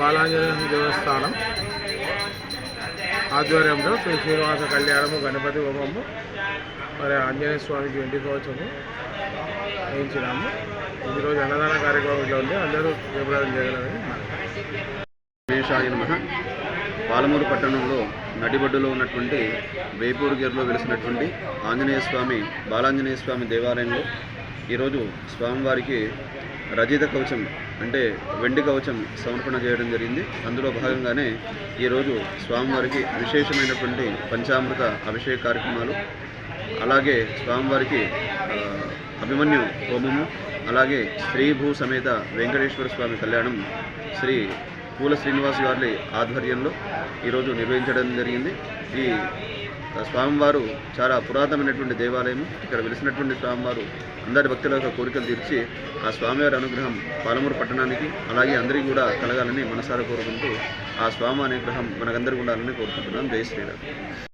బాలాంజనేయ దేవస్థానం ఆధ్వర్యంలో శ్రీ శ్రీనివాస కళ్యాణము గణపతి హోమము మరి ఆంజనేయ స్వామికి వెండి కోసము వేయించినాము. ఈరోజు అన్నదాన కార్యక్రమంలో ఉంది. అందరూ విభ్రాదం చేయగలరని గణేశాయ పాలమూరు పట్టణంలో నడిబడ్డులో ఉన్నటువంటి వేపూరు గేర్లో వెలిసినటువంటి ఆంజనేయ స్వామి బాలాంజనేయ స్వామి దేవాలయంలో ఈరోజు స్వామివారికి రజిత కవచం అంటే వెండి కవచం సమర్పణ చేయడం జరిగింది. అందులో భాగంగానే ఈరోజు స్వామివారికి విశేషమైనటువంటి పంచామృత అభిషేక కార్యక్రమాలు అలాగే స్వామివారికి అభిమన్యు హోమము అలాగే శ్రీభూ సమేత వెంకటేశ్వర స్వామి కళ్యాణం శ్రీ పూల శ్రీనివాస్ గారి ఆధ్వర్యంలో ఈరోజు నిర్వహించడం జరిగింది. ఈ స్వామివారు చాలా పురాతనమైనటువంటి దేవాలయం ఇక్కడ వెలిసినటువంటి స్వామివారు అందరి భక్తుల యొక్క కోరికలు తీర్చి ఆ స్వామివారి అనుగ్రహం పాలమూరు పట్టణానికి అలాగే అందరికీ కూడా కలగాలని మనసారా కోరుకుంటూ ఆ స్వామి అనుగ్రహం మనకందరికీ ఉండాలని కోరుకుంటున్నాం జై శ్రీరామ్.